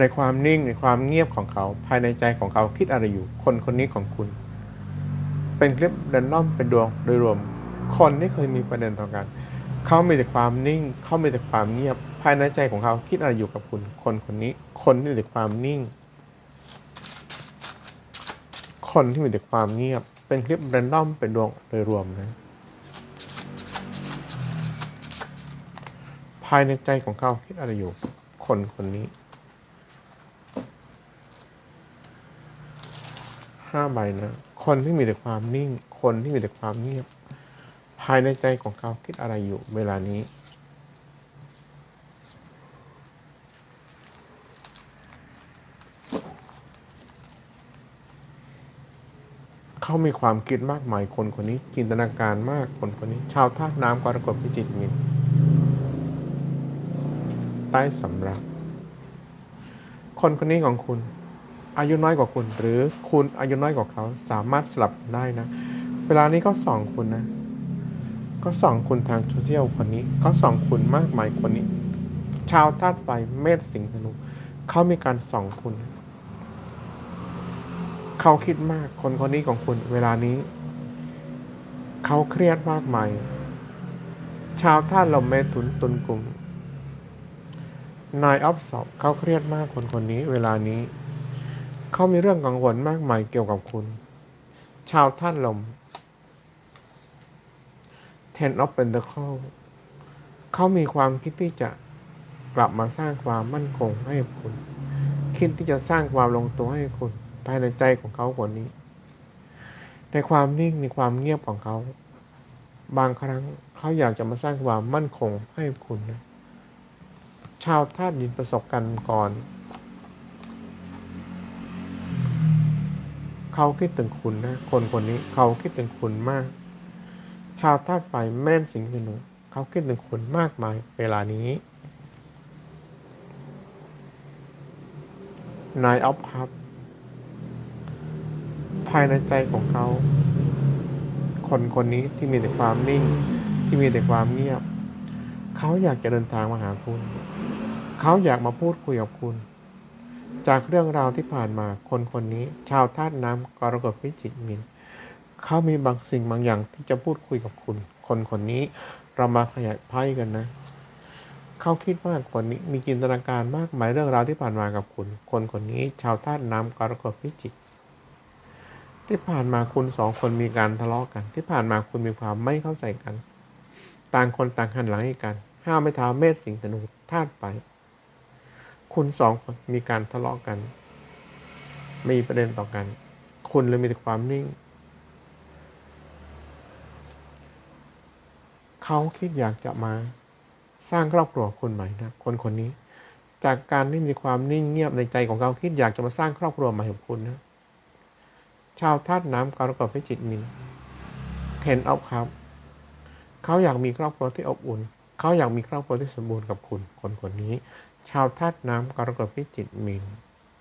ในความนิ่งในความเงียบของเขา ภายในใจของเขาคิดอะไรอยู่ คนคนนี้ของคุณ เป็นคลิปแรนดอมเป็นดวงโดยรวม คนที่เคยมีประเด็นต่อกัน เขามีแต่ความนิ่ง เขามีแต่ความเงียบ ภายในใจของเขาคิดอะไรอยู่กับคุณ คนคนนี้ คนที่มีแต่ความนิ่ง คนที่มีแต่ความเงียบ เป็นคลิปแรนดอมเป็นดวงโดยรวมนะภายในใจของเขาคิดอะไรอยู่ คนคนนี้ ห้าใบนะคนที่มีแต่ความนิ่ง คนที่มีแต่ความเงียบ ภายในใจของเขาคิดอะไรอยู่เวลานี้เขามีความคิดมากมายคนคนนี้จินตนาการมากคนคนนี้ ชาวธาตุน้ำกรกฎพิจิกมินใต้สำรับ คนคนนี้ของคุณ อายุน้อยกว่าคุณ หรือคุณอายุน้อยกว่าเขาสามารถสลับได้นะ เวลานี้เขาส่องคุณนะก็ส่องคุณทางโซเชียลคนนี้เขาส่องคุณมากมายคนนี้ ชาวธาตุไฟเมษสิงห์ธนูเขามีการส่องคุณเขาคิดมากคนคนนี้ของคุณ เวลานี้เขาเครียดมากมายชาวธาตุลมเมถุนตุลกลุ่มนายออฟสอบเขาเครียดมากคนคนนี้ เวลานี้ เขามีเรื่องกังวลมากมายเกี่ยวกับคุณ ชาวธาตุลม Ten of Pentacle เขามีความคิดที่จะกลับมาสร้างความมั่นคงให้คุณ คิดที่จะสร้างความลงตัวให้คุณ ภายในใจของเขาคนนี้ ในความนิ่งในความเงียบของเขา บางครั้งเขาอยากจะมาสร้างความมั่นคงให้คุณ ชาวธาตุดินประสบกันก่อน เขาคิดถึงคุณนะ คนคนนี้เขาคิดถึงคุณมาก ชาวธาไฟแม่นสิงห์ธนูเขาคิดถึงคุณมากมายเวลานี้ นายออฟครับ ภายในใจของเขา คนคนนี้ที่มีแต่ความนิ่ง ที่มีแต่ความเงียบ เขาอยากจะเดินทางมาหาคุณ เขาอยากมาพูดคุยกับคุณ จากเรื่องราวที่ผ่านมาคนคนนี้ ชาวธาตุน้ำกรกฎพิจิกมินเขามีบางสิ่งบางอย่างที่จะพูดคุยกับคุณ คนคนนี้เรามาขยายไพ่กันนะ เขาคิดมากกว่านี้มีจินตนาการมากมายเรื่องราวที่ผ่านมากับคุณ คนคนนี้ ชาวธาตุน้ำกรกฎพิจิกที่ผ่านมาคุณสองคนมีการทะเลาะกัน ที่ผ่านมาคุณมีความไม่เข้าใจกัน ต่างคนต่างหันหลังให้กัน ห้ามไม่เท้าเมษสิงห์ธนูธาตุไป คุณสองคนมีการทะเลาะกัน มีประเด็นต่อกัน คุณเลยมีแต่ความนิ่ง เขาคิดอยากจะมาสร้างครอบครัวคุณใหม่นะคนคนนี้ จากการที่มีความนิ่งเงียบในใจของเขาคิดอยากจะมาสร้างครอบครัวใหม่ของคุณนะชาวธาตุน้ำกรกฎพิจิกมินเทนออฟครับ เขาอยากมีครอบครัวที่อบอุ่น เขาอยากมีครอบครัวที่สมบูรณ์กับคุณคนคนนี้ ชาวธาตุน้ำกรกฎพิจิกมิน